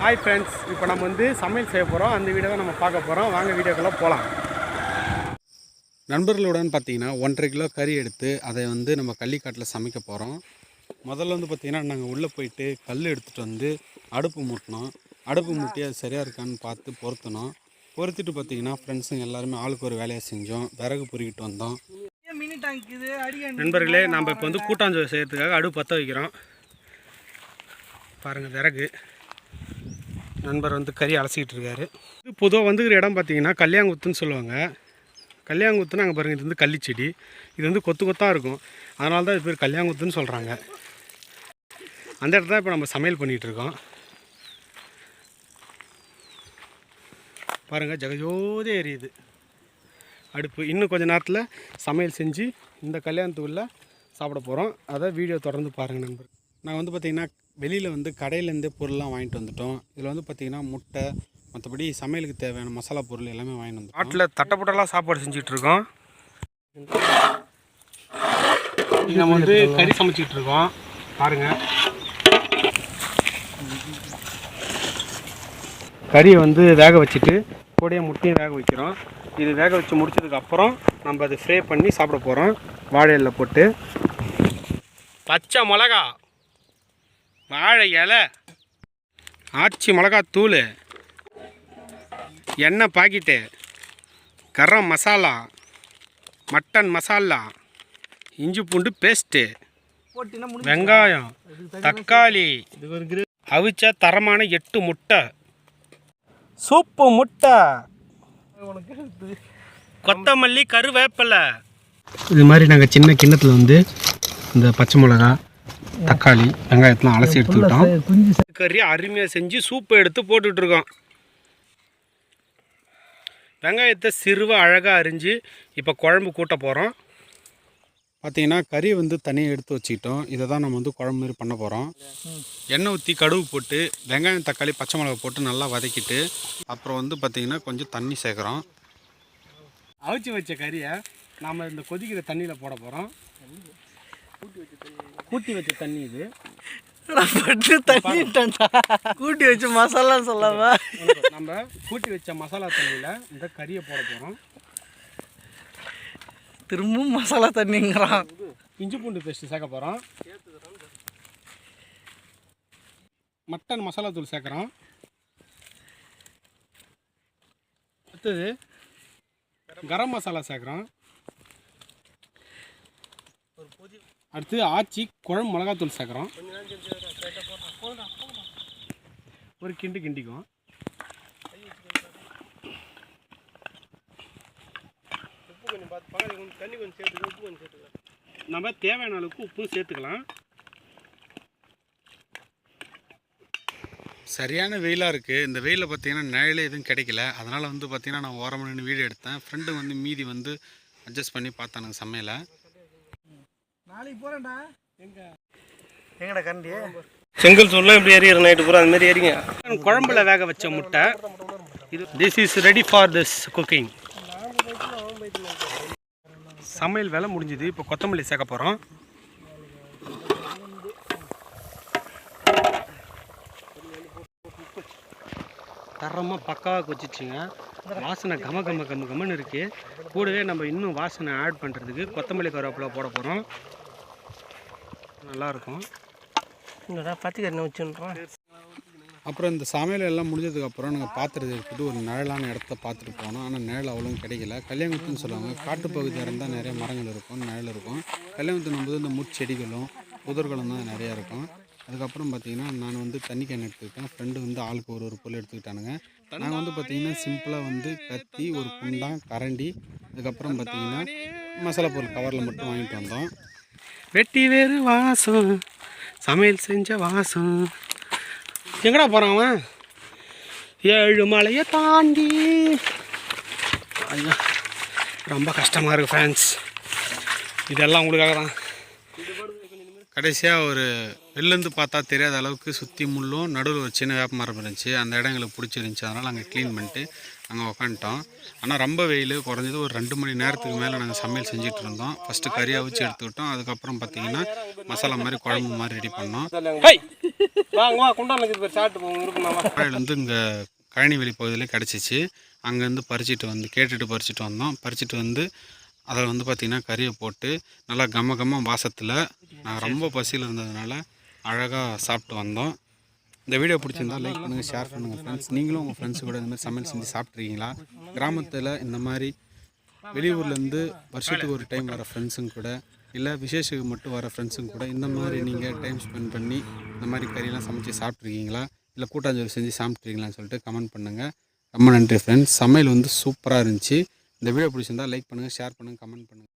Hi friends இப்போ நம்ம வந்து சமையல் செய்ய போகிறோம் அந்த வீடியோ தான் நம்ம பார்க்க போகிறோம் வாங்க வீடியோக்குள்ளே போகலாம் நண்பர்களுடன் பார்த்தீங்கன்னா ஒன்றரை கிலோ கறி எடுத்து அதை வந்து நம்ம கள்ளிக்காட்டில் சமைக்க போகிறோம் முதல்ல வந்து பார்த்திங்கன்னா நாங்கள் உள்ளே போயிட்டு கல் எடுத்துகிட்டு வந்து அடுப்பு மூட்டினோம் அடுப்பு மூட்டி அது சரியாக இருக்கான்னு பார்த்து பொருத்தினோம் பொறுத்துட்டு பார்த்தீங்கன்னா ஃப்ரெண்ட்ஸுங்க எல்லாருமே ஆளுக்கு ஒரு வேலையை செஞ்சோம். விறகு பொறுக்கிட்டு வந்தோம். நண்பர்களே நம்ம இப்போ வந்து கூட்டாஞ்சோறு செய்கிறதுக்காக அடுப்பு பற்ற வைக்கிறோம். பாருங்கள் விறகு. நண்பர் வந்து கறி அலசிக்கிட்டு இருக்காரு. இது பொதுவாக வந்துக்கிற இடம் பார்த்தீங்கன்னா கல்யாங்குத்துன்னு சொல்லுவாங்க. கல்யாங்குத்துன்னு அங்கே பாருங்கள் இது வந்து கள்ளிச்செடி இது வந்து கொத்து கொத்தாக இருக்கும். அதனால தான் இது பேர் கல்யாங்குத்துன்னு சொல்கிறாங்க அந்த இடத்துல இப்போ நம்ம சமையல் பண்ணிகிட்டு இருக்கோம். பாருங்கள் ஜெகஜோதி எரியுது. அடுப்பு. இன்னும் கொஞ்ச நேரத்தில் சமையல் செஞ்சு இந்த கல்யாணத்துக்குள்ளே சாப்பிட போகிறோம் அதை வீடியோ தொடர்ந்து பாருங்கள் நண்பர். நாங்கள் வந்து பார்த்திங்கன்னா வெளியில் வந்து கடையிலேருந்தே பொருள்லாம் வாங்கிட்டு வந்துட்டோம். இதில் வந்து பார்த்திங்கன்னா முட்டை மற்றபடி சமையலுக்கு தேவையான மசாலா பொருள் எல்லாமே வாங்கிட்டு வந்தோம் காட்டில் தட்டப்பட்டெல்லாம் சாப்பாடு செஞ்சுட்டு இருக்கோம் நம்ம வந்து கறி சமைச்சிட்டு இருக்கோம் பாருங்கள் கறியை வந்து வேக வச்சுட்டு கூடையே முட்டையும் வேக வைக்கிறோம். இது வேக வச்சு முடிச்சதுக்கப்புறம் நம்ம அதை ஃப்ரே பண்ணி சாப்பிட போகிறோம் வாழையில் போட்டு. பச்சை மிளகா. வாழை இலை ஆச்சி மிளகா தூள் எண்ணெய் பாக்கெட்டு கரம் மசாலா மட்டன் மசாலா இஞ்சி பூண்டு பேஸ்ட்டு வெங்காயம் தக்காளி அவிச்ச தரமான எட்டு முட்டை சூப்பு முட்டை கொத்தமல்லி கருவேப்பிலை. இது மாதிரி நாங்கள் சின்ன கிண்ணத்தில் வந்து இந்த பச்சை மிளகா தக்காளி வெங்காயத்தெலாம் அலசி எடுத்துக்கிட்டோம். குஞ்சு கறி அருமையாக செஞ்சு சூப்பை எடுத்து போட்டுட்டு இருக்கோம் வெங்காயத்தை சிறுவ அழகாக அரிஞ்சு இப்போ குழம்பு கூட்ட போகிறோம் பார்த்தீங்கன்னா கறி வந்து தனியாக எடுத்து வச்சுக்கிட்டோம். இதை தான் நம்ம வந்து குழம்பு மாதிரி பண்ண போகிறோம் எண்ணெய் ஊற்றி கடுகு போட்டு வெங்காயம் தக்காளி பச்சை மிளகா போட்டு நல்லா வதக்கிட்டு அப்புறம் வந்து பார்த்திங்கன்னா கொஞ்சம் தண்ணி சேர்க்குறோம். அவிச்சு வச்ச கறியை நாம் இந்த கொதிக்கிற தண்ணியில் போட போகிறோம் கூட்டி வச்ச தண்ணி இது. பட்டு தண்ணிட்டா கூட்டி வச்சு மசாலா சொல்லாம. நம்ம கூட்டி வச்ச மசாலா தண்ணியில் இந்த கறியை போட போகிறோம் திரும்பவும் மசாலா தண்ணிங்கிறான். இஞ்சி பூண்டு பேஸ்ட்டு சேர்க்க போகிறோம் மட்டன் மசாலா தூள் சேர்க்குறோம். அடுத்தது கரம் மசாலா சேர்க்குறோம். அடுத்து ஆச்சி குழம்பு மிளகாத்தூள் சேர்க்குறோம். ஒரு கிண்டு கிண்டிக்கும் நம்ம தேவையான அளவுக்கு உப்பு சேர்த்துக்கலாம். சரியான வெயிலாக இருக்குது இந்த வெயிலில் பார்த்தீங்கன்னா நிழலே எதுவும் கிடைக்கல. அதனால் வந்து பார்த்திங்கன்னா நான் ஓரமாக நின்று வீடியோ எடுத்தேன். ஃப்ரெண்டு வந்து மீதி வந்து அட்ஜஸ்ட் பண்ணி பார்த்தானுங்க சமையலை. நாளைக்கு போறேன்டா. எங்க? எங்கடா கண்டி செங்கல் சூழ்நிலை இப்படி எரியற நைட்டு பூரா? அந்த மாதிரி எரிங்க குழம்புல வேக வச்ச முட்டை. இது this is ready for this cooking சமையல் வேலை முடிஞ்சுது. இப்போ கொத்தமல்லி சேர்க்க போகிறோம் தரமாக பக்காவாக கொச்சிச்சுங்க வாசனை கம கம கம கமன்னு இருக்குது கூடவே நம்ம இன்னும் வாசனை ஆட் பண்ணுறதுக்கு கொத்தமல்லி கருவேப்பிலை போட போகிறோம் நல்லாயிருக்கும். அப்புறம் இந்த சமையல் எல்லாம் முடிஞ்சதுக்கப்புறம் நாங்கள் பாத்திரத்தை எடுத்துட்டு ஒரு நிழலான இடத்த பார்த்துட்டு போனோம். ஆனால் நிழல் அவ்வளோவும் கிடைக்கல. கல்யாணத்துன்னு சொல்லுவாங்க. காட்டுப்பகுதியாக இருந்தால் நிறைய மரங்கள் இருக்கும் நிழல் இருக்கும். கல்யாணத்தின் போது இந்த முட்செடிகளும் புதர்களும் தான் நிறையா இருக்கும். அதுக்கப்புறம் பார்த்திங்கன்னா நான் வந்து தண்ணி கேன் எடுத்துக்கிட்டேன். ஃப்ரெண்டு வந்து ஆளுக்கு ஒரு ஒரு பொருள் எடுத்துக்கிட்டானுங்க. நாங்கள் வந்து பார்த்திங்கன்னா சிம்பிளாக வந்து கத்தி ஒரு குண்டான் கரண்டி அதுக்கப்புறம் பார்த்தீங்கன்னா மசாலா பொருள் கவரில் மட்டும் வாங்கிட்டு வந்தோம். வெட்டி வேறு வாசம் சமையல் செஞ்ச வாசம். எங்கடா போகிறான் அவன்? ஏழு மலையை தாண்டி. ஐயா ரொம்ப கஷ்டமாக இருக்குது ஃபேன்ஸ் இதெல்லாம் உங்களுக்காக தான் கடைசியாக ஒரு வெளிலேருந்து பார்த்தா தெரியாத அளவுக்கு சுற்றி முள்ளும் நடுவில் ஒரு சின்ன வேப்ப மரம் இருந்துச்சு. அந்த இடம் எங்களுக்கு பிடிச்சிருந்துச்சி. அதனால் அங்கே க்ளீன் பண்ணிட்டு அங்கே உக்காந்துட்டோம். ஆனால் ரொம்ப வெயில் குறைஞ்சது ஒரு ரெண்டு மணி நேரத்துக்கு மேலே நாங்கள் சமையல் செஞ்சுட்டு இருந்தோம். ஃபஸ்ட்டு கறி அவிச்சு எடுத்துக்கிட்டோம் அதுக்கப்புறம் பார்த்தீங்கன்னா மசாலா மாதிரி குழம்பு மாதிரி ரெடி பண்ணோம். வந்து இங்கே கழனிவெளி பகுதியில் கிடச்சிச்சு. அங்கேருந்து பறிச்சிட்டு வந்து கேட்டுட்டு பறிச்சிட்டு வந்தோம். பறிச்சிட்டு வந்து அதில் வந்து பார்த்திங்கன்னா கறியை போட்டு நல்லா கம கம வாசத்தில் நான் ரொம்ப பசியில் இருந்ததுனால அழகாக சாப்பிட்டு வந்தோம். இந்த வீடியோ பிடிச்சிருந்தா லைக் பண்ணுங்கள் ஷேர் பண்ணுங்கள் ஃப்ரெண்ட்ஸ் நீங்களும் உங்கள் ஃப்ரெண்ட்ஸ் கூட இந்த மாதிரி சமையல் செஞ்சு சாப்பிட்ருக்கீங்களா கிராமத்தில் இந்த மாதிரி வெளியூர்லேருந்து வருஷத்துக்கு ஒரு டைம் வர ஃப்ரெண்ட்ஸுங்க கூட இல்லை விசேஷத்துக்கு மட்டும் வர ஃப்ரெண்ட்ஸுங்க கூட இந்த மாதிரி நீங்கள் டைம் ஸ்பெண்ட் பண்ணி இந்த மாதிரி கறியெல்லாம் சமைச்சு சாப்பிட்ருக்கீங்களா இல்லை கூட்டாஞ்சோறு செஞ்சு சாப்பிட்ருக்கீங்களான்னு சொல்லிட்டு கமெண்ட் பண்ணுங்கள் ரொம்ப நன்றி ஃப்ரெண்ட்ஸ் சமையல் வந்து சூப்பராக இருந்துச்சு. இந்த வீடியோ பிடிச்சிருந்தா லைக் பண்ணுங்கள் ஷேர் பண்ணுங்கள் கமெண்ட் பண்ணுங்கள்